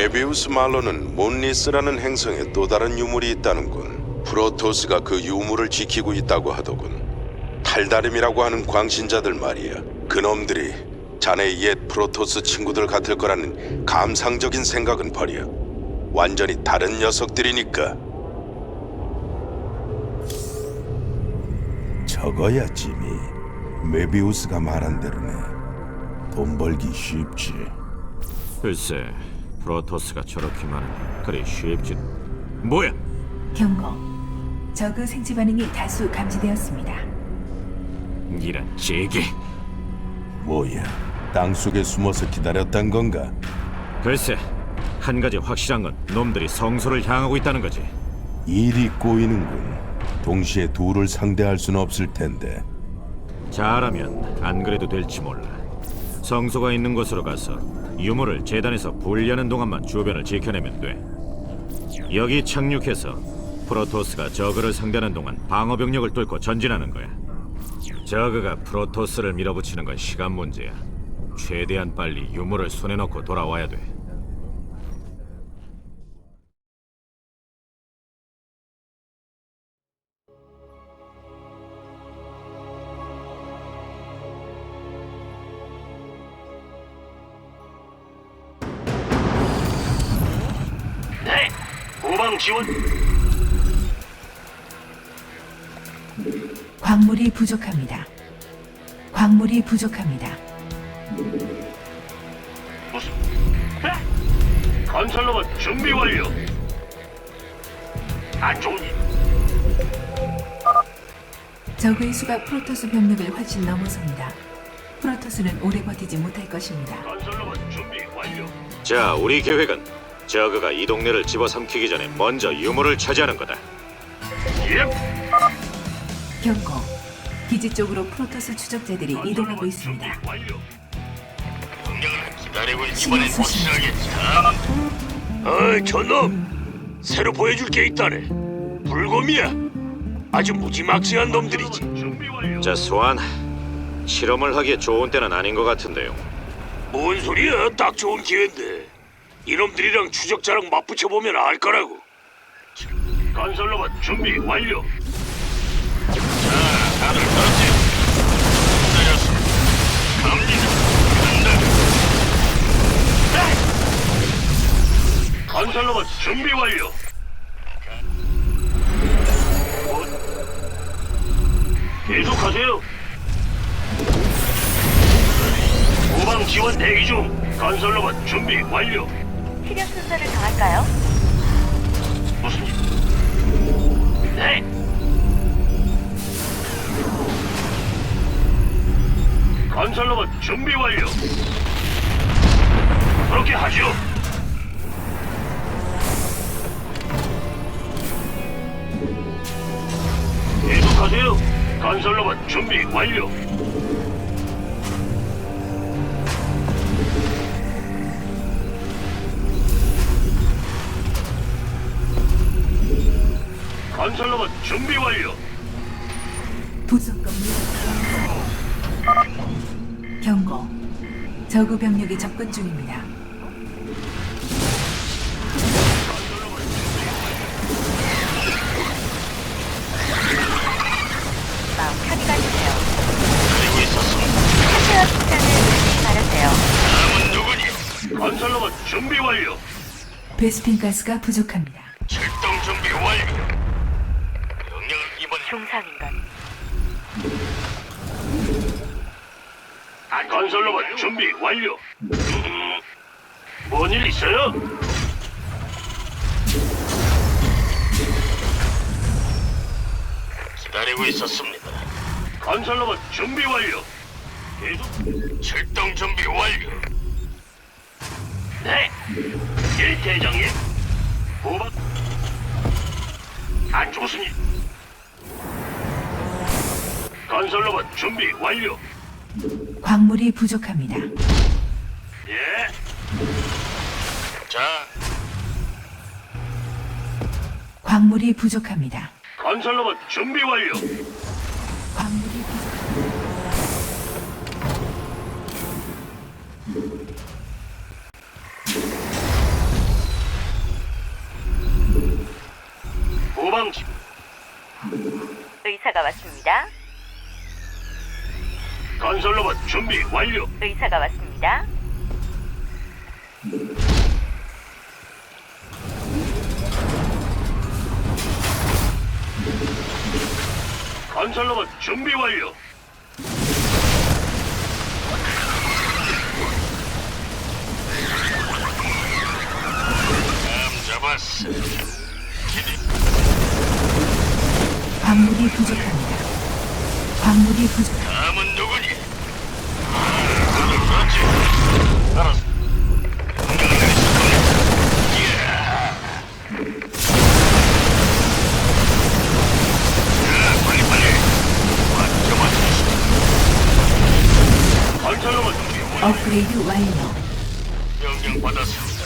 메비우스 말로는 몬리스라는 행성에 또 다른 유물이 있다는군. 프로토스가 그 유물을 지키고 있다고 하더군. 탈다림이라고 하는 광신자들 말이야. 그놈들이 자네 옛 프로토스 친구들 같을 거라는 감상적인 생각은 버려. 완전히 다른 녀석들이니까. 저거야 지미 메비우스가 말한 대로네 돈 벌기 쉽지 글쎄, 프로토스가 저렇게 많으니 그리 쉽지. 뭐야? 경고. 저그 생체 반응이 다수 감지되었습니다. 이런 제기. 뭐야 땅 속에 숨어서 기다렸단 건가 글쎄, 한 가지 확실한 건 놈들이 성소를 향하고 있다는 거지. 일이 꼬이는군 동시에 둘을 상대할 수는 없을 텐데 잘하면 안 그래도 될지 몰라. 성소가 있는 곳으로 가서 유물을 재단에서 분리하는 동안만 주변을 지켜내면 돼. 여기 착륙해서 프로토스가 저그를 상대하는 동안 방어 병력을 뚫고 전진하는 거야. 저그가 프로토스를 밀어붙이는 건 시간 문제야. 최대한 빨리 유물을 손에 넣고 돌아와야 돼. 지원. 광물이 부족합니다. 광물이 부족합니다. 무슨? 네? 건설 로봇 준비 완료. 안 좋은 일. 적의 수가 프로토스 병력을 훨씬 넘어섭니다. 프로토스는 오래 버티지 못할 것입니다. 건설 로봇 준비 완료. 자, 우리 계획은 저그가 이 동네를 집어삼키기 전에 먼저 유물을 차지하는 거다. 예. 경고. 기지 쪽으로 프로토스 추적자들이 이동하고 있습니다. 명령을 기다리고 신호 수신. 어이 저놈 새로 보여줄 게 있다네 불곰이야 아주 무지막지한 놈들이지 준비 완료 자, 소환. 실험을 하기에 좋은 때는 아닌 것 같은데요. 뭔 소리야 딱 좋은 기회인데 이놈들이랑 추적자랑 맞붙여 보면 알 거라고. 건설로봇 준비 완료. 자 다들 그렇지? 기다렸습니다. 갑니다. 간다. 네! 건설로봇 준비 완료. 뭐? 계속하세요. 후방 지원 대기 중. 건설로봇 준비 완료 필요 순서를 정할까요? 무슨 일? 네. 건설로봇 준비 완료. 그렇게 하죠. 계속하세요. 건설로봇 준비 완료. 저그 병력이 접근 중입니다. 마음 편히 가주세요. 그리고 있었습니다. 체험 시간을 늦지 말으세요. 다음은 누구니? 건설로봇 준비 완료. 베스핀 가스가 부족합니다. 출동 준비 완료. 명령을 이번 중상인간. 건설로봇 준비 완료. 음, 뭔일 있어요? 기다리고 있었습니다. 건설로봇 준비 완료. 계속 출동 준비 완료. 네. 일 대장님. 후방. 안 좋으니. 건설로봇 준비 완료. 광물이 부족합니다. 예. 자, 광물이 부족합니다. 건설로봇 준비 완료. 광물이 부족- 후방 의사가 왔습니다. 건설로봇 준비 완료. 의사가 왔습니다. 건설로봇 준비 완료. 감 잡았어. 광물이 부족합니다. 광물이 부족합니다. 다음은 누구 알았어. 내리실. 자, 빨리 빨리. 완전 준비. 업그레이드 완료. 명령 받았습니다.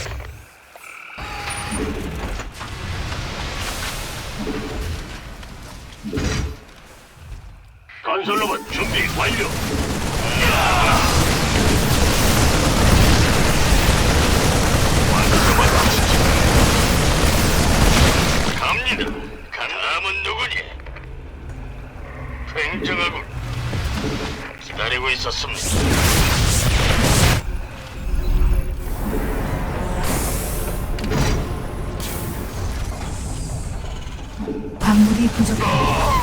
건설로봇 준비 완료. 완성만 하시죠. 갑니다. 다음은 누구니? 굉장하군. 기다리고 있었습니다. 광물이 부족합니다.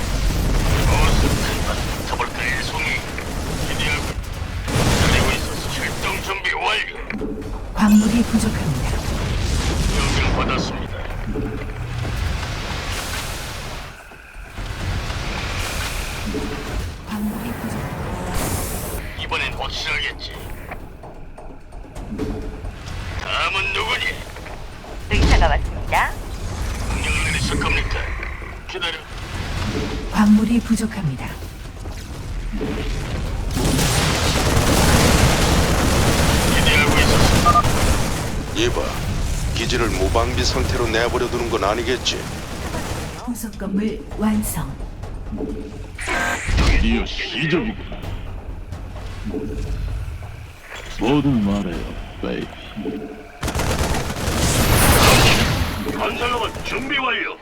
붙어볼까요, 송이? 기대하고 기다리고 있었어. 출동 준비 완료. 광물이 부족합니다. 이봐, 기지를 무방비 상태로 내버려 두는 건 아니겠지? 후속 건물 완성. 드디어 시작이군. 모두 말해요, 베이비. 건설로봇 준비 완료.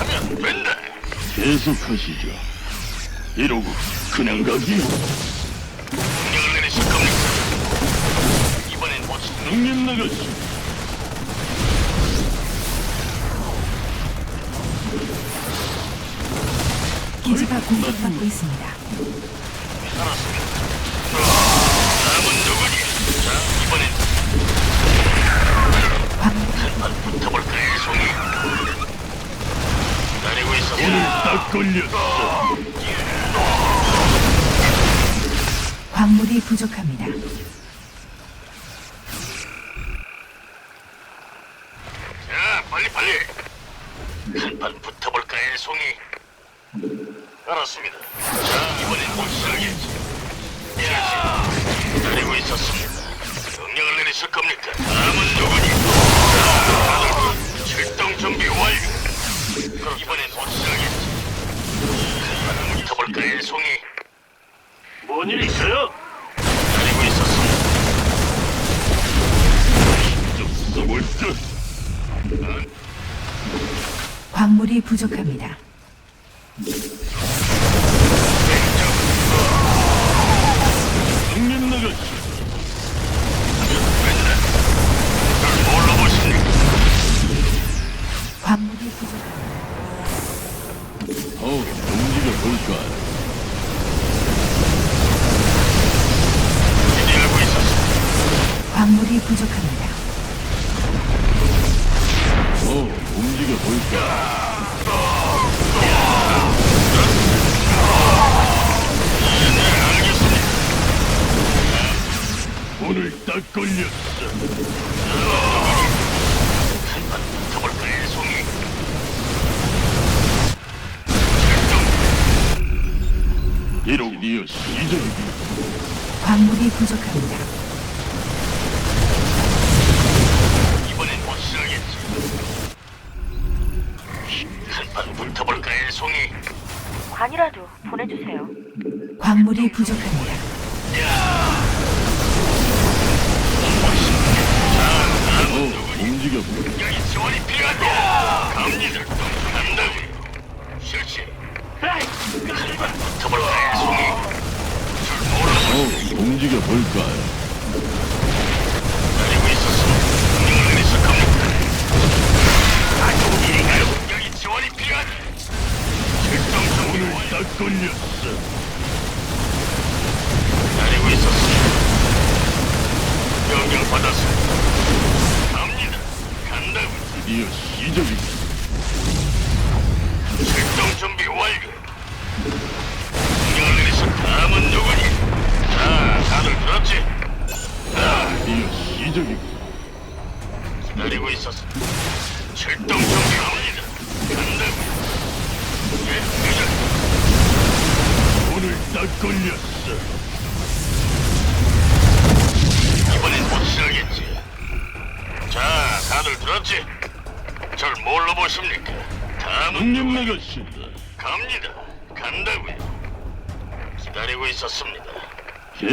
하면 된다. 계속하시죠. 이러고 그냥 가기요. 능력 나가시. 기지가 공격받고 있습니다. 알았습니다. 다음은 누구니? 자, 이번엔 광, 한판 붙어볼까요, 송이? 기다리고 있었어. 딱 걸렸어. 광물이 부족합니다. 자, 빨리 빨리. 한판 붙어볼까요, 송이? 알았습니다. 자, 이번엔 확실하겠지. 야, 기다리고 있었습니다. 명령을 내리실 겁니까? 다음은 누구니? 자, 출동 준비 완료. 그럼 이번엔 확실하겠지. 한판 붙어볼까요, 송이? 뭔 일 있어요? 기다리고 있었습니다. 좀 써볼까? 광물이 부족합니다. 부족합니다. 볼까요?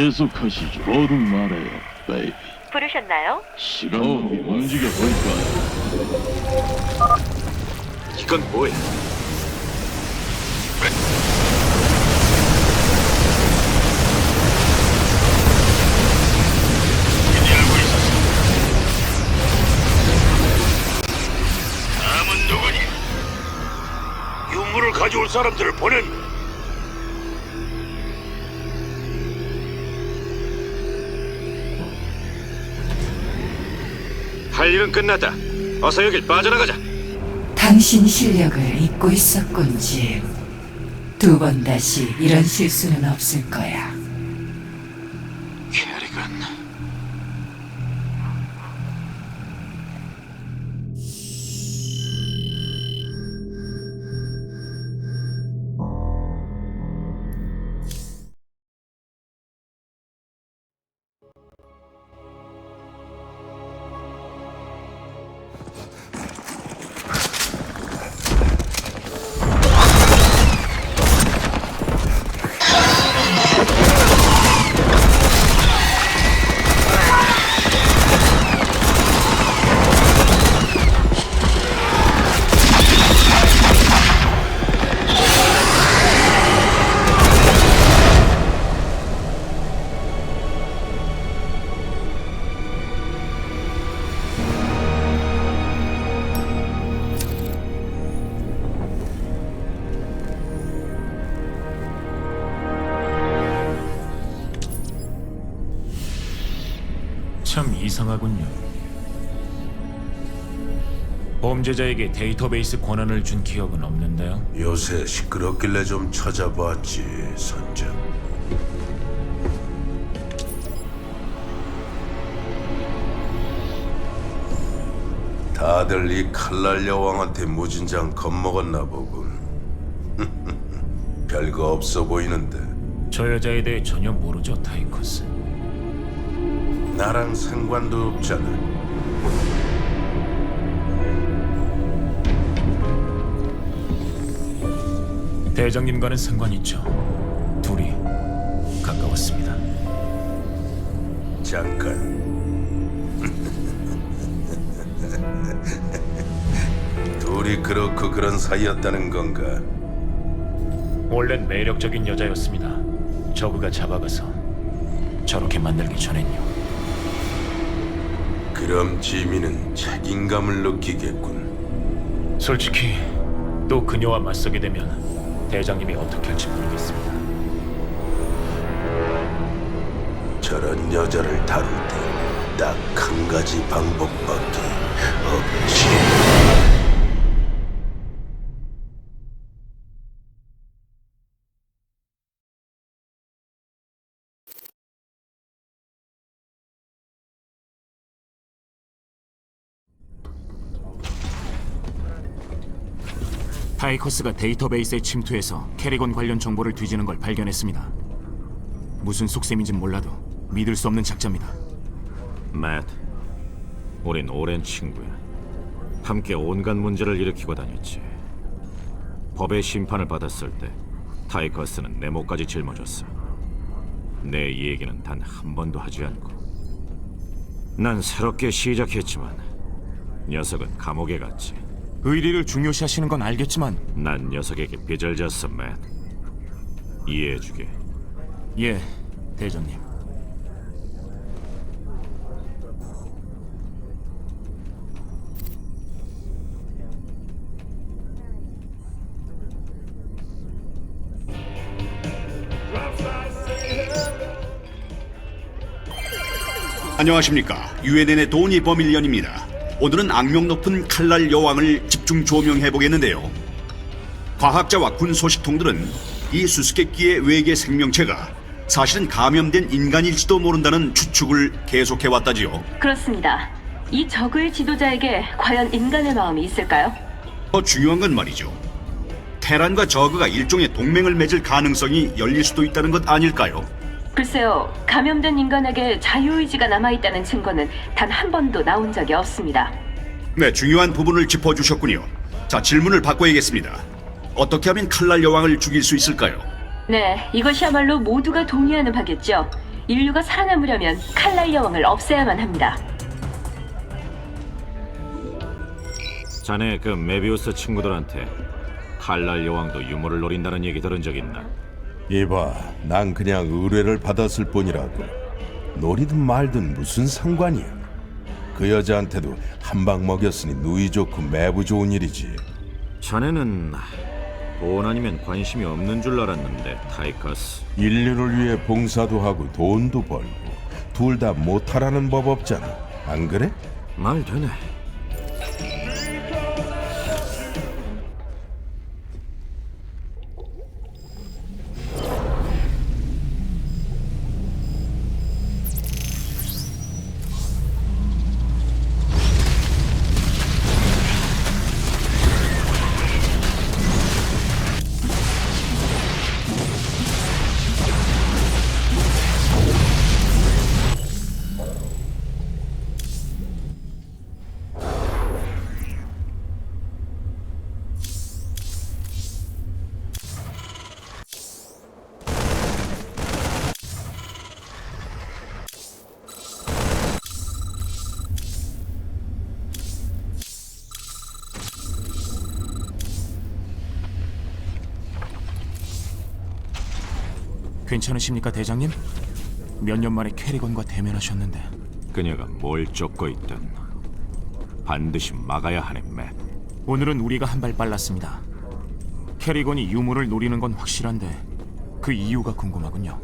계속하시죠. 뭐든 말해요, 베이비. 부르셨나요? 시간 어, 움직여 볼까요? 이건 뭐야? 다음은 누구니? 유물을 가져올 사람들을 보낸. 할 일은 끝났다. 어서 여길 빠져나가자. 당신 실력을 잊고 있었군, 짐. 두번 다시 이런 실수는 없을 거야. 참 이상하군요. 범죄자에게 데이터베이스 권한을 준 기억은 없는데요. 요새 시끄럽길래 좀 찾아봤지, 선장. 다들 이 칼날 여왕한테 무진장 겁먹었나 보군. 별거 없어 보이는데 저 여자에 대해 전혀 모르죠, 타이커스. 나랑 상관도 없잖아. 대장님과는 상관 있죠. 둘이 가까웠습니다. 잠깐. 둘이 그렇고 그런 사이였다는 건가? 원래는 매력적인 여자였습니다. 저그가 잡아가서 저렇게 만들기 전엔요. 그럼 지민은 책임감을 느끼겠군. 솔직히 또 그녀와 맞서게 되면 대장님이 어떻게 할지 모르겠습니다. 저런 여자를 다룰 때 딱 한 가지 방법밖에 없지. 타이커스가 데이터베이스에 침투해서 캐리건 관련 정보를 뒤지는 걸 발견했습니다. 무슨 속셈인진 몰라도 믿을 수 없는 작자입니다. 맷, 우린 오랜 친구야. 함께 온갖 문제를 일으키고 다녔지. 법의 심판을 받았을 때 타이커스는 내 목까지 짊어졌어. 내 얘기는 단 한 번도 하지 않고. 난 새롭게 시작했지만 녀석은 감옥에 갔지. 의리를 중요시하시는 건 알겠지만 난 녀석에게 빚을 졌어, 맨. 이해해주게. 예, 대장님. 안녕하십니까 UNN의 도니 버밀리언입니다 오늘은 악명 높은 칼날 여왕을 집중 조명해 보겠는데요 과학자와 군 소식통들은 이 수수께끼의 외계 생명체가 사실은 감염된 인간일지도 모른다는 추측을 계속해 왔다지요 그렇습니다. 이 적의 지도자에게 과연 인간의 마음이 있을까요? 더 중요한 건 말이죠 테란과 저그가 일종의 동맹을 맺을 가능성이 열릴 수도 있다는 것 아닐까요? 글쎄요, 감염된 인간에게 자유의지가 남아있다는 증거는 단 한 번도 나온 적이 없습니다. 네, 중요한 부분을 짚어주셨군요 자, 질문을 바꿔야겠습니다 어떻게 하면 칼날 여왕을 죽일 수 있을까요? 네, 이것이야말로 모두가 동의하는 바겠죠. 인류가 살아남으려면 칼날 여왕을 없애야만 합니다. 자네 그 메비우스 친구들한테 칼날 여왕도 유물을 노린다는 얘기 들은 적 있나? 이봐, 난 그냥 의뢰를 받았을 뿐이라고. 노리든 말든 무슨 상관이야. 그 여자한테도 한 방 먹였으니 누이 좋고 매부 좋은 일이지. 자네는 돈 아니면 관심이 없는 줄 알았는데 타이커스 인류를 위해 봉사도 하고 돈도 벌고 둘 다 못하라는 법 없잖아. 안 그래? 말 되네. 괜찮으십니까, 대장님? 몇 년 만에 캐리건과 대면하셨는데 그녀가 뭘 쫓고 있든 반드시 막아야 하네, 맨. 오늘은 우리가 한 발 빨랐습니다. 캐리건이 유물을 노리는 건 확실한데 그 이유가 궁금하군요.